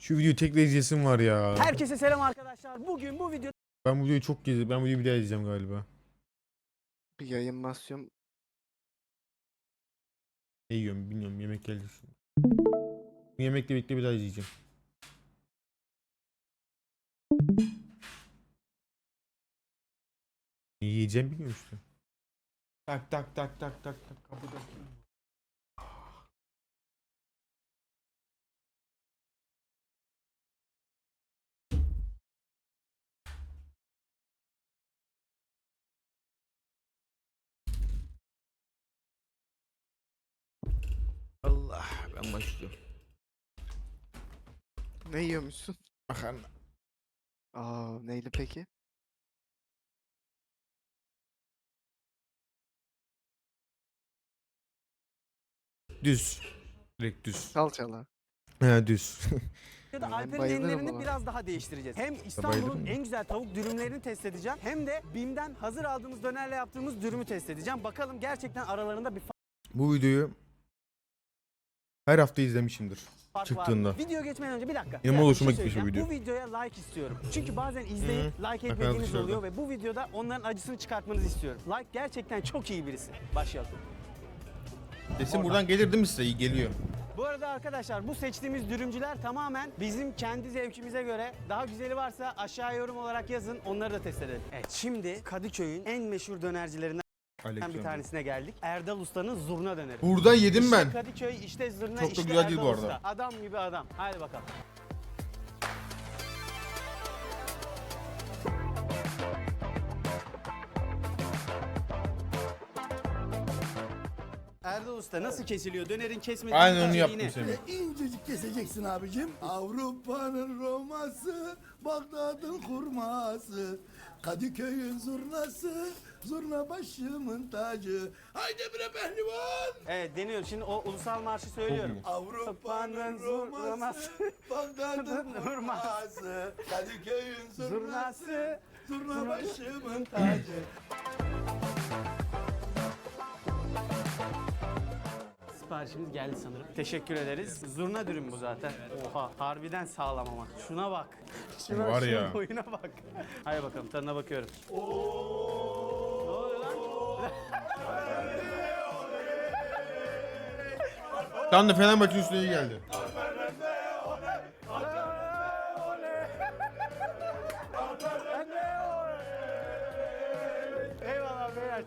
Şu videoyu tekrar izlesim var ya. Herkese selam arkadaşlar. Bugün bu videoda Ben bu videoyu çok gezdim. Ben bu videoyu bir daha izleyeceğim galiba. Bir yayın basıyorum. Ne yiyorum bilmiyorum. Yemek geldi şimdi. Bu yemekle birlikte bir daha izleyeceğim. Ne yiyeceğim bilmiyorum işte. Tak tak tak tak tak tak kapıda. Ben başlıyorum. Ne yiyormuşsun? Makarna. Aa neyli peki? Düz. Direkt düz. Salçalı. He düz. Ben Alper'in bayılırım ona. biraz daha değiştireceğiz. Hem İstanbul'un ya. en güzel tavuk dürümlerini test edeceğim. Hem de BİM'den hazır aldığımız dönerle yaptığımız dürümü test edeceğim. Bakalım gerçekten aralarında bir bu videoyu her hafta izlemişimdir. fark Çıktığında. var? Video geçmeden önce bir dakika. Benim dakika, hoşuma bir şey gitmiş bu video. Bu videoya like istiyorum. Çünkü bazen izleyip like Bakalım etmediğiniz oluyor ve bu videoda onların acısını çıkartmanızı istiyorum. Like gerçekten çok iyi birisi. Başlayalım. Sesim buradan gelir değil mi size? İyi geliyor. Bu arada arkadaşlar bu seçtiğimiz dürümcüler tamamen bizim kendi zevkimize göre. Daha güzeli varsa aşağı yorum olarak yazın onları da test edelim. Evet şimdi Kadıköy'ün en meşhur dönercilerinden bir Aleyküm. tanesine geldik. Erdal Usta'nın zurna döneri. Burada yedim İşte ben. Kadıköy işte zurna Çok da işte güzel değil Erdal bu arada. Usta. Adam gibi adam. Haydi bakalım. Usta nasıl kesiliyor? Dönerin kesmediği Aynen onu yaptım seni. İncecik keseceksin abicim. Avrupa'nın Roma'sı, Bagdad'ın kurması, Kadıköy'ün zurnası, zurna başımın tacı. Haydi bre pehlivan! Evet deniyorum. Şimdi o ulusal marşı söylüyorum. Avrupa'nın Roma'sı, Bagdad'ın kurması, Kadıköy'ün zurnası, Zurnası. zurna başımın tacı. Siparişimiz geldi sanırım. Teşekkür ederiz. Zurna dürüm bu zaten. Oha harbiden sağlam ama. Şuna bak. Şuna, Var şunun ya. boyuna bak. Hadi bakalım tadına bakıyorum. Ne oluyor lan? Tam da Fenerbahçe üstüne iyi geldi.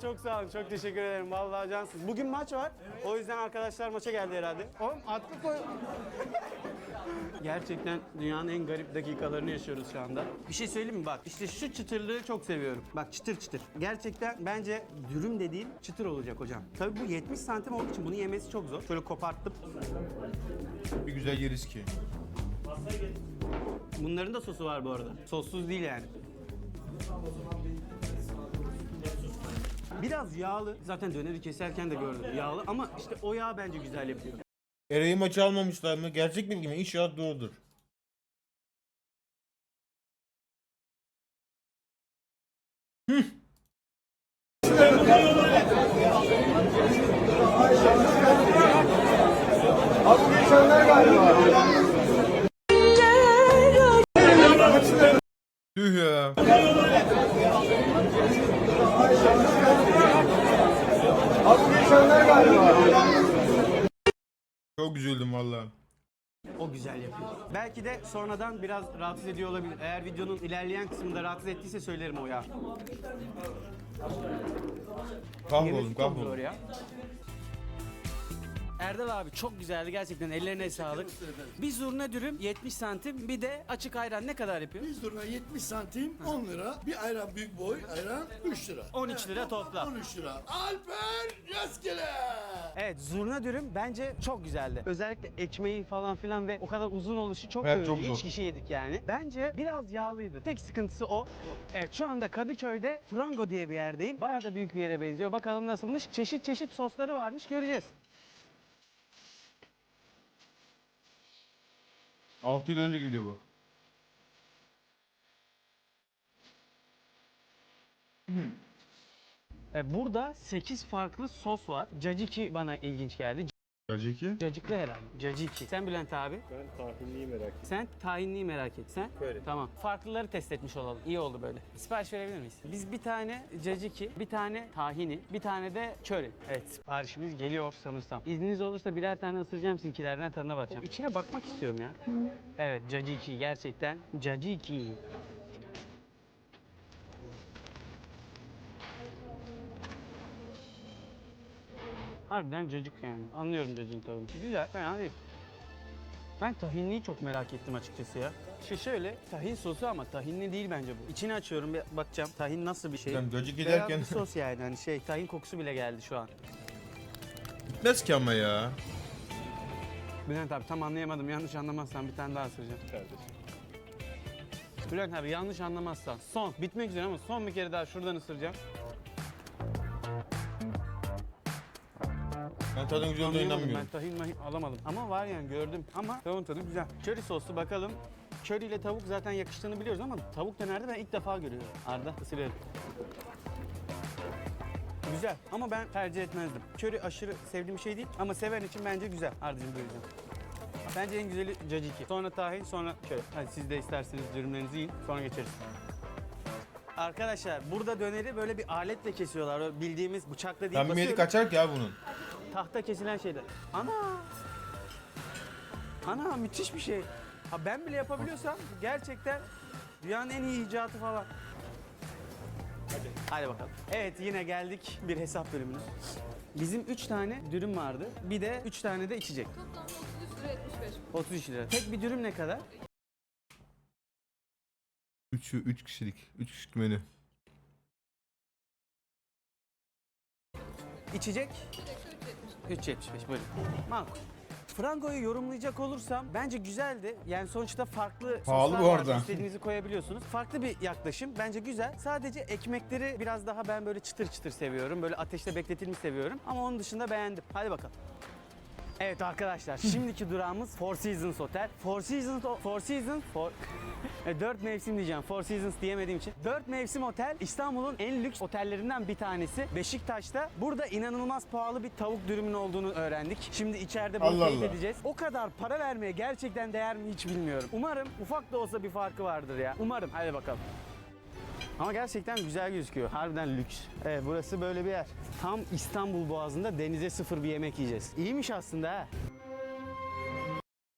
Çok sağ olun. Çok teşekkür ederim. Vallahi cansınız. Bugün maç var. O yüzden arkadaşlar maça geldi herhalde. Oğlum atlı koy. Gerçekten dünyanın en garip dakikalarını yaşıyoruz şu anda. Bir şey söyleyeyim mi? Bak işte şu çıtırlığı çok seviyorum. Bak çıtır çıtır. Gerçekten bence dürüm dediğim çıtır olacak hocam. Tabii bu 70 santim olduğu için bunu yemesi çok zor. Şöyle koparttım. Bir güzel yeriz ki. Bunların da sosu var bu arada. Sossuz değil yani. Biraz yağlı. Zaten döneri keserken de gördüm. Yağlı ama işte o yağ bence güzel yapıyor. Ereği maçı almamışlar mı? Gerçek bilgi mi? İnşallah doğrudur. Tüh ya. Çok üzüldüm valla. O güzel yapıyor. Belki de sonradan biraz rahatsız ediyor olabilir. Eğer videonun ilerleyen kısmında rahatsız ettiyse söylerim o Yemesi çok zor kahroldum. ya. Erdal abi çok güzeldi gerçekten ellerine sağlık. Bir zurna dürüm 70 santim bir de açık ayran ne kadar yapıyor? Bir zurna 70 santim 10 lira. Bir ayran büyük boy ayran 3 lira. 13 lira toplam. 13 lira. Alper rastgele. Evet zurna dürüm bence çok güzeldi. Özellikle ekmeği falan filan ve o kadar uzun oluşu çok Evet, evet, çok Üç zor. kişi yedik yani. Bence biraz yağlıydı. Tek sıkıntısı o. Evet şu anda Kadıköy'de Frango diye bir yerdeyim. Bayağı da büyük bir yere benziyor. Bakalım nasılmış. Çeşit çeşit sosları varmış göreceğiz. 6 yıl önce gidiyor bu. E, burada 8 farklı sos var. Caciki bana ilginç geldi. Caciki. Cacıklı herhalde. Caciki. Sen Bülent abi. Ben tahinliyi merak ettim. Sen tahinliyi merak et. Sen? Böyle. Tamam. Farklıları test etmiş olalım. İyi oldu böyle. Sipariş verebilir miyiz? Biz bir tane caciki, bir tane tahini, bir tane de köri. Evet siparişimiz geliyor sanırsam. İzniniz olursa birer tane ısıracağım sizinkilerden tadına bakacağım. İçine bakmak istiyorum ya. Evet caciki gerçekten. Caciki. Harbiden cacık yani. Anlıyorum cacığın tadını. Güzel, fena değil. Ben tahinliyi çok merak ettim açıkçası ya. Şey şöyle, tahin sosu ama tahinli değil bence bu. İçini açıyorum bir bakacağım. Tahin nasıl bir şey? Sen cacık Beyaz ederken bir sos yani hani şey tahin kokusu bile geldi şu an. gitmez ki ama ya. Bülent abi tam anlayamadım yanlış anlamazsan bir tane daha ısıracağım. Kardeşim. Bülent abi yanlış anlamazsan son bitmek üzere ama son bir kere daha şuradan ısıracağım. Tadın güzel olduğuna Anlayamadım ben inanmıyorum. tahin mahin alamadım. Ama var yani gördüm ama tavuğun tadı güzel. Köri soslu bakalım. Köri ile tavuk zaten yakıştığını biliyoruz ama tavuk da nerede ben ilk defa görüyorum. Arda ısırıyorum. Güzel ama ben tercih etmezdim. Köri aşırı sevdiğim bir şey değil ama seven için bence güzel. Ardacığım buyurun. Bence en güzeli caciki. Sonra tahin, sonra köri. Hadi siz de isterseniz dürümlerinizi yiyin, sonra geçeriz. Arkadaşlar burada döneri böyle bir aletle kesiyorlar. Öyle Bildiğimiz bıçakla değil. Ben bir basıyorum. kaçar ki ya bunun. Tahta kesilen şeyler. Ana! Ana müthiş bir şey. Ha ben bile yapabiliyorsam gerçekten dünyanın en iyi icatı falan. Hadi. Hadi bakalım. Evet yine geldik bir hesap bölümüne. Bizim 3 tane dürüm vardı. Bir de 3 tane de içecek. Toplam 33 lira 75 33 lira. Tek bir dürüm ne kadar? 3 3 kişilik. 3 kişilik menü. İçecek? 3.75 buyurun. Makul. Frango'yu yorumlayacak olursam bence güzeldi. Yani sonuçta farklı Pahalı soslar bu var. arada. İstediğinizi koyabiliyorsunuz. Farklı bir yaklaşım. Bence güzel. Sadece ekmekleri biraz daha ben böyle çıtır çıtır seviyorum. Böyle ateşte bekletilmiş seviyorum. Ama onun dışında beğendim. Hadi bakalım. Evet arkadaşlar şimdiki durağımız Four Seasons Hotel. Four Seasons, Four Seasons, Four... E, Dört mevsim diyeceğim. Four Seasons diyemediğim için. Dört mevsim otel İstanbul'un en lüks otellerinden bir tanesi. Beşiktaş'ta. Burada inanılmaz pahalı bir tavuk dürümün olduğunu öğrendik. Şimdi içeride bunu Allah teyit Allah. edeceğiz. O kadar para vermeye gerçekten değer mi hiç bilmiyorum. Umarım ufak da olsa bir farkı vardır ya. Umarım. Hadi bakalım. Ama gerçekten güzel gözüküyor. Harbiden lüks. Evet burası böyle bir yer. Tam İstanbul Boğazı'nda denize sıfır bir yemek yiyeceğiz. İyiymiş aslında ha.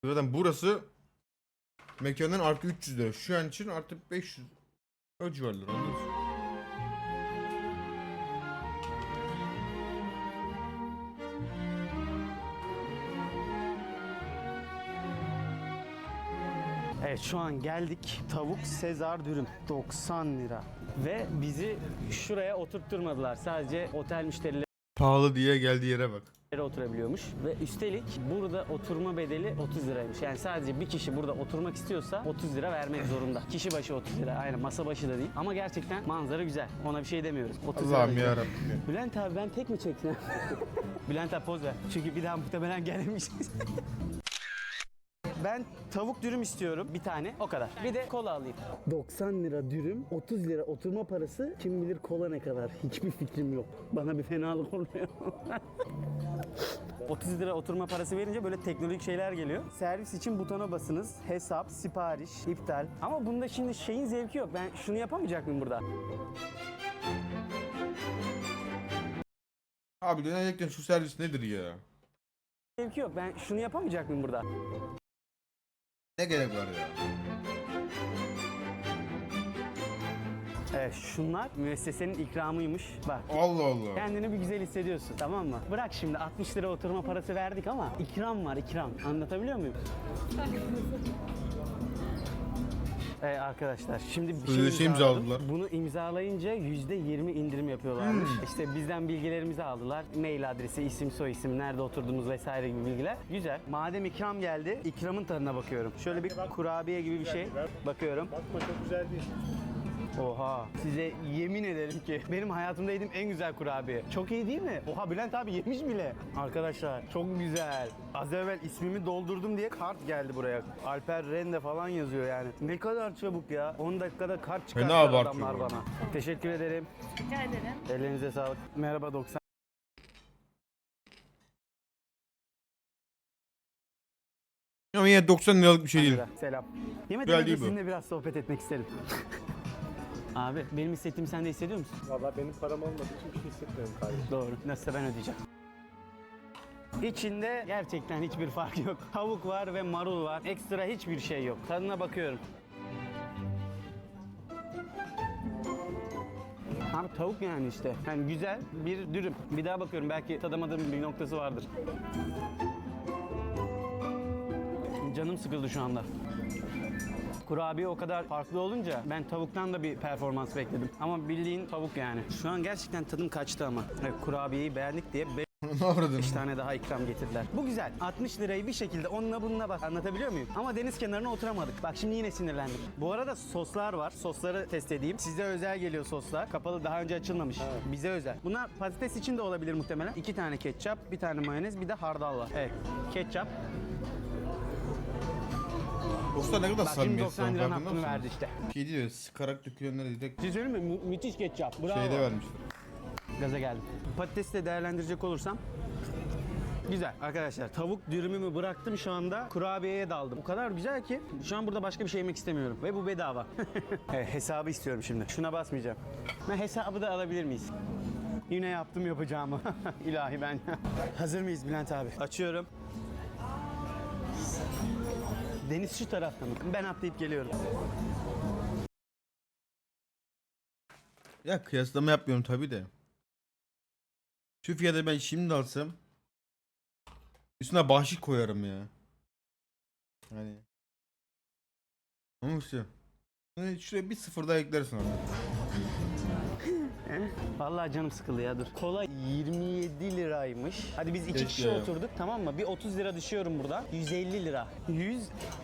Zaten burası mekanın artı 300 lira. Şu an için artı 500. O civarlar anlıyorsun. Evet şu an geldik. Tavuk Sezar dürüm 90 lira. Ve bizi şuraya oturtturmadılar. Sadece otel müşterileri Pahalı diye geldiği yere bak. oturabiliyormuş. Ve üstelik burada oturma bedeli 30 liraymış. Yani sadece bir kişi burada oturmak istiyorsa 30 lira vermek zorunda. Kişi başı 30 lira. Aynen masa başı da değil. Ama gerçekten manzara güzel. Ona bir şey demiyoruz. 30 lira da Allah'ım güzel. yarabbim. Bülent abi ben tek mi çektim? Bülent abi poz ver. Çünkü bir daha muhtemelen gelemeyeceğiz. Ben tavuk dürüm istiyorum bir tane o kadar. Bir de kola alayım. 90 lira dürüm, 30 lira oturma parası. Kim bilir kola ne kadar? Hiçbir fikrim yok. Bana bir fenalık oluyor. 30 lira oturma parası verince böyle teknolojik şeyler geliyor. Servis için butona basınız. Hesap, sipariş, iptal. Ama bunda şimdi şeyin zevki yok. Ben şunu yapamayacak mıyım burada? Abi dönerken şu servis nedir ya? Zevki yok. Ben şunu yapamayacak mıyım burada? Ne gerek var ya? Evet şunlar müessesenin ikramıymış. Bak Allah Allah. kendini bir güzel hissediyorsun tamam mı? Bırak şimdi 60 lira oturma parası verdik ama ikram var ikram. Anlatabiliyor muyum? Evet arkadaşlar şimdi bir şey, imzaladım. imzaladılar. Bunu imzalayınca %20 indirim yapıyorlarmış. İşte bizden bilgilerimizi aldılar. Mail adresi, isim, soy isim, nerede oturduğumuz vesaire gibi bilgiler. Güzel. Madem ikram geldi, ikramın tadına bakıyorum. Şöyle bir kurabiye gibi bir şey. Bakıyorum. Bakma çok güzel değil. Oha. Size yemin ederim ki benim hayatımda yediğim en güzel kurabiye. Çok iyi değil mi? Oha Bülent abi yemiş bile. Arkadaşlar çok güzel. Az evvel ismimi doldurdum diye kart geldi buraya. Alper Rende falan yazıyor yani. Ne kadar çabuk ya. 10 dakikada kart çıkartıyor abartıyor adamlar bu bana. Teşekkür ederim. Rica ederim. Ellerinize sağlık. Merhaba 90. Ama yine 90 liralık bir şey değil. Selam. Yemek Güzel önce değil bu. sizinle biraz sohbet etmek isterim. Abi benim hissettiğimi sen de hissediyor musun? Valla benim param olmadığı için bir şey hissetmiyorum kardeşim. Doğru. Nasılsa ben ödeyeceğim. İçinde gerçekten hiçbir fark yok. Tavuk var ve marul var. Ekstra hiçbir şey yok. Tadına bakıyorum. Abi tavuk yani işte. Yani güzel bir dürüm. Bir daha bakıyorum belki tadamadığım bir noktası vardır. Canım sıkıldı şu anda. Kurabiye o kadar farklı olunca ben tavuktan da bir performans bekledim. Ama bildiğin tavuk yani. Şu an gerçekten tadım kaçtı ama. Evet, kurabiyeyi beğendik diye ne avradın? 5 tane daha ikram getirdiler. Bu güzel. 60 lirayı bir şekilde onunla bununla bak. Anlatabiliyor muyum? Ama deniz kenarına oturamadık. Bak şimdi yine sinirlendim. Bu arada soslar var. Sosları test edeyim. Size özel geliyor soslar. Kapalı daha önce açılmamış. Bize özel. Bunlar patates için de olabilir muhtemelen. İki tane ketçap, bir tane mayonez, bir de hardal var. Evet. Ketçap. Usta ne kadar Bak şimdi samimiyetsiz 90 liranın hakkını verdi işte. Şey diyor sıkarak dökülenleri direkt Siz söyleyeyim mi? Mü- müthiş ketçap. Bravo. şeyde vermişler. Gaza geldim. Patatesi de değerlendirecek olursam Güzel arkadaşlar tavuk dürümümü bıraktım şu anda kurabiyeye daldım. O kadar güzel ki şu an burada başka bir şey yemek istemiyorum ve bu bedava. evet, hesabı istiyorum şimdi. Şuna basmayacağım. Ben hesabı da alabilir miyiz? Yine yaptım yapacağımı. İlahi ben. Hazır mıyız Bülent abi? Açıyorum. Deniz şu tarafta mı? Ben atlayıp geliyorum. Ya kıyaslama yapmıyorum tabi de. Şu fiyata ben şimdi alsam üstüne bahşiş koyarım ya. Hani. Ama işte. Hani şuraya bir sıfır daha eklersin abi. Vallahi canım sıkıldı ya dur. Kola 27 liraymış. Hadi biz iki Keşke kişi ya. oturduk tamam mı? Bir 30 lira düşüyorum buradan. 150 lira.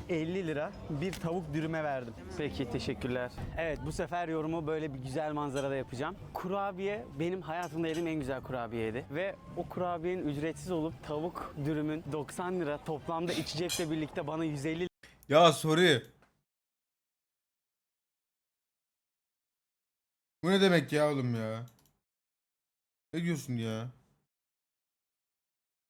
150 lira bir tavuk dürüme verdim. Peki teşekkürler. Evet bu sefer yorumu böyle bir güzel manzarada yapacağım. Kurabiye benim hayatımda yediğim en güzel kurabiyeydi. Ve o kurabiyenin ücretsiz olup tavuk dürümün 90 lira toplamda içecekle birlikte bana 150 Ya sorry. Bu ne demek ya oğlum ya? Ne diyorsun ya?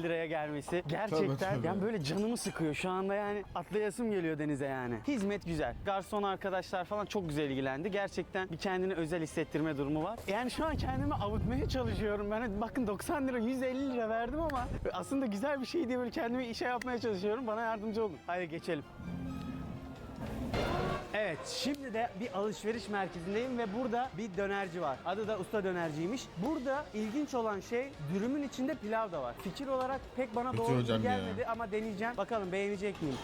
liraya gelmesi gerçekten tabii. yani böyle canımı sıkıyor şu anda yani atlayasım geliyor denize yani. Hizmet güzel. Garson arkadaşlar falan çok güzel ilgilendi. Gerçekten bir kendini özel hissettirme durumu var. Yani şu an kendimi avutmaya çalışıyorum. Ben bakın 90 lira 150 lira verdim ama aslında güzel bir şey diye böyle kendimi işe yapmaya çalışıyorum. Bana yardımcı olun. Haydi geçelim. Evet, şimdi de bir alışveriş merkezindeyim ve burada bir dönerci var. Adı da Usta Dönerciymiş. Burada ilginç olan şey dürümün içinde pilav da var. Fikir olarak pek bana Kötü doğru hocam ya. gelmedi ama deneyeceğim. Bakalım beğenecek miyim?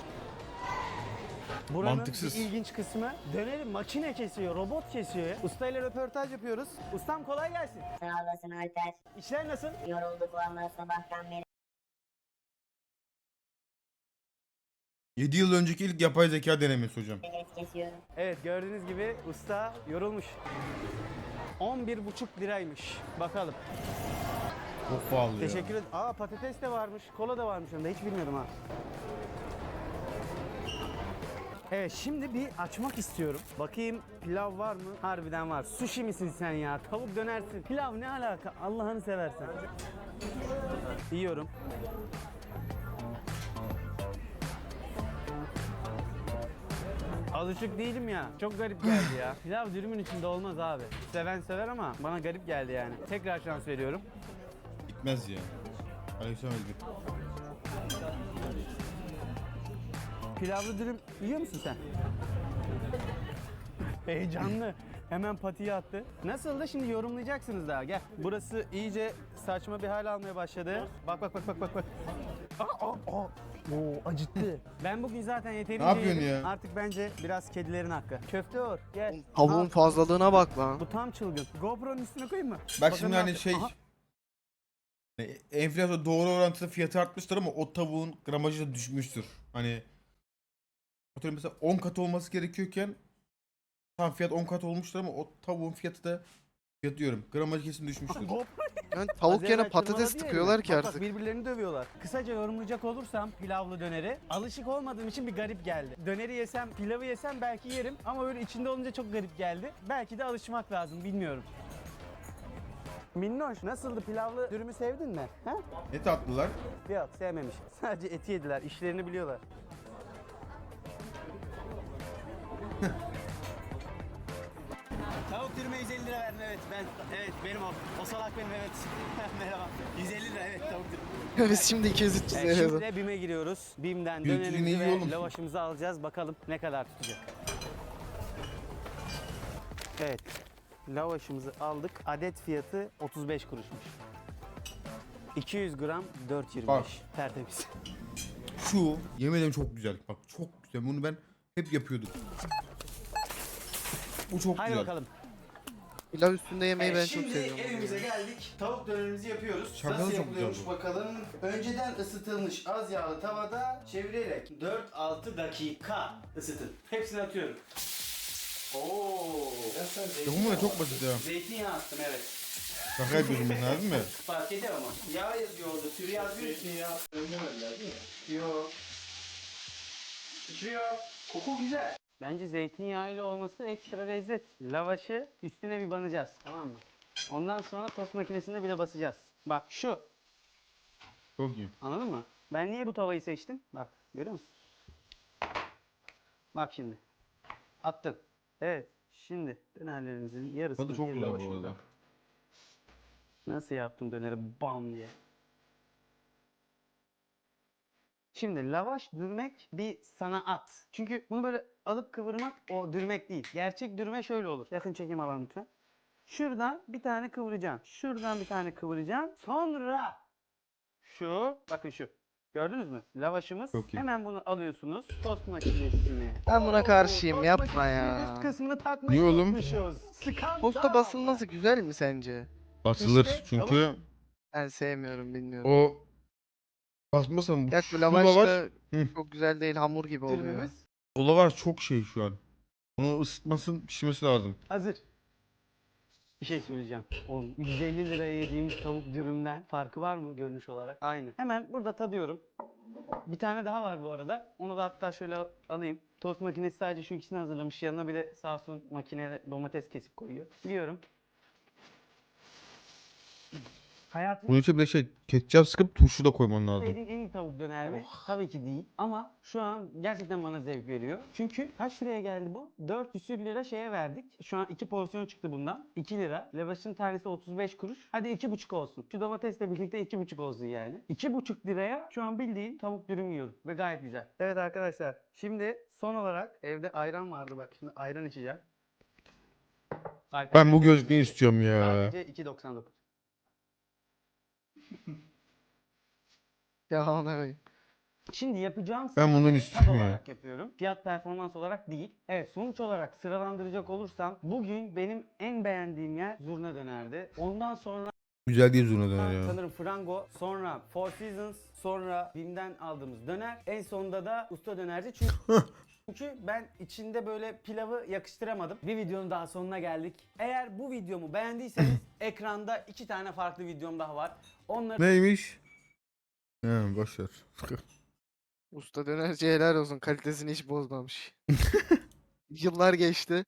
Buranın Mantıksız. bir ilginç kısmı döneri makine kesiyor, robot kesiyor. ya. Usta ile röportaj yapıyoruz. Ustam kolay gelsin. Sağ olasın Alper. İşler nasıl? Yorulduk vallahi sabahtan beri. 7 yıl önceki ilk yapay zeka denemesi hocam. Evet gördüğünüz gibi usta yorulmuş. 11,5 liraymış. Bakalım. Çok pahalı ya. Teşekkür ederim. Aa patates de varmış, kola da varmış onda. Hiç bilmiyordum ha. Evet şimdi bir açmak istiyorum. Bakayım pilav var mı? Harbiden var. Sushi misin sen ya? Tavuk dönersin. Pilav ne alaka? Allah'ını seversen. Yiyorum. Alışık değilim ya. Çok garip geldi ya. Pilav dürümün içinde olmaz abi. Seven sever ama bana garip geldi yani. Tekrar şans veriyorum. Bitmez ya. Aleykümselam Ezgi. Pilavlı dürüm yiyor musun sen? Heyecanlı. Hemen patiye attı. Nasıl da şimdi yorumlayacaksınız daha. Gel. Burası iyice saçma bir hal almaya başladı. Bak bak bak bak bak bak. Aa, aa. Oo acıttı. Ben bugün zaten yeterince Ne yapıyorsun yedim. ya? Artık bence biraz kedilerin hakkı. Köfte or. Gel. Tavuğun Al. fazlalığına bak lan. Bu tam çılgın. GoPro'nun üstüne koyayım mı? Bak Bakın şimdi ne hani yapıyor. şey Aha. hani enflasyon doğru orantıda fiyatı artmıştır ama o tavuğun gramajı da düşmüştür. Hani atıyorum mesela 10 kat olması gerekiyorken tam fiyat 10 kat olmuştur ama o tavuğun fiyatı da fiyat diyorum. Gramajı kesin düşmüştür. GoPro ben tavuk yerine patates tıkıyorlar ki artık. birbirlerini dövüyorlar. Kısaca yorumlayacak olursam pilavlı döneri. Alışık olmadığım için bir garip geldi. Döneri yesem, pilavı yesem belki yerim ama böyle içinde olunca çok garip geldi. Belki de alışmak lazım bilmiyorum. Minnoş nasıldı pilavlı dürümü sevdin mi? Ha? Ne tatlılar. Yok sevmemiş. Sadece eti yediler. İşlerini biliyorlar. Dürüme 150 lira verdim evet ben evet benim o. O salak benim evet. Merhaba. 150 lira evet tavuk dürüm. Biz şimdi 200 300 Evet, şimdi de BİM'e giriyoruz. BİM'den Büyük dönerimizi ve lavaşımızı alacağız. Bakalım ne kadar tutacak. Evet. Lavaşımızı aldık. Adet fiyatı 35 kuruşmuş. 200 gram 4.25. Bak. Tertemiz. Şu yemin ederim çok güzel. Bak çok güzel. Bunu ben hep yapıyordum. Bu çok Hadi güzel. bakalım. Pilav üstünde yemeği ben çok Şimdi seviyorum. evimize geldik. Tavuk dönerimizi yapıyoruz. Şakalı Nasıl çok yapılıyormuş güzel bu. bakalım. Önceden ısıtılmış az yağlı tavada çevirerek 4-6 dakika ısıtın. Hepsini atıyorum. Oo. Yapımı da çok basit ya. Zeytinyağı attım evet. Şaka yapıyorsun ben değil mi? Fark eder ama. Yağ yazıyor orada. Tür yazmıyor. Zeytinyağı önlemediler değil mi? Yok. Sıçrıyor. Koku güzel. Bence zeytinyağıyla olması ekstra lezzet. Lavaşı üstüne bir banacağız. Tamam mı? Ondan sonra tost makinesinde bile basacağız. Bak şu. Çok iyi. Anladın mı? Ben niye bu tavayı seçtim? Bak görüyor musun? Bak şimdi. Attın. Evet. Şimdi dönerlerimizin yarısını Tadı çok güzel bu arada. Nasıl yaptım döneri bam diye. Şimdi lavaş dürmek bir sanat. Çünkü bunu böyle alıp kıvırmak o dürmek değil. Gerçek dürme şöyle olur. Yakın çekim alalım lütfen. Şuradan bir tane kıvıracaksın. Şuradan bir tane kıvıracaksın. Sonra şu bakın şu. Gördünüz mü? Lavaşımız. Çok iyi. Hemen bunu alıyorsunuz. Tost makinesine. Ben buna karşıyım, yapma ya. Üst kısmını takmayı Niye oğlum? unutmuşuz. Skandal. Posta basılması güzel mi sence? Basılır İşte, çünkü Ben sevmiyorum bilmiyorum. o basmasan bu Gerçi bu lavaş lavaş, da Hı. çok güzel değil hamur gibi oluyor. O lavaş çok şey şu an. Onu ısıtmasın pişmesi lazım. Hazır. Bir şey söyleyeceğim. O 150 liraya yediğimiz tavuk dürümden farkı var mı görünüş olarak? Aynı. Hemen burada tadıyorum. Bir tane daha var bu arada. Onu da hatta şöyle al- alayım. Tost makinesi sadece şu ikisini hazırlamış. Yanına bir de sağ olsun makine domates kesip koyuyor. Biliyorum. Hayatım Bunun için bir de şey ketçap sıkıp turşu da koyman lazım. En iyi tavuk döner mi? Tabii ki değil. Ama şu an gerçekten bana zevk veriyor. Çünkü kaç liraya geldi bu? 400 lira şeye verdik. Şu an iki porsiyon çıktı bundan. 2 lira. Lavaşın tanesi 35 kuruş. Hadi 2,5 olsun. Şu domatesle birlikte 2,5 olsun yani. 2,5 liraya şu an bildiğin tavuk dürüm yiyorum. Ve gayet güzel. Evet arkadaşlar. Şimdi son olarak evde ayran vardı bak. Şimdi ayran içeceğim. Ben bu gözlüğü istiyorum ya. Sadece 2.99. Yalan evet. Şimdi yapacağım Ben bundan istiyorum ya. olarak yapıyorum. Fiyat performans olarak değil. Evet sonuç olarak sıralandıracak olursam bugün benim en beğendiğim yer Zurna Döner'di. Ondan sonra Güzel değil zurna döner ya. sanırım Frango, sonra Four Seasons, sonra Bim'den aldığımız döner. En sonunda da Usta Dönerci çünkü çünkü ben içinde böyle pilavı yakıştıramadım. Bir videonun daha sonuna geldik. Eğer bu videomu beğendiyseniz ekranda iki tane farklı videom daha var. Onları Neymiş? He boşver. Usta dönerci helal olsun kalitesini hiç bozmamış. Yıllar geçti.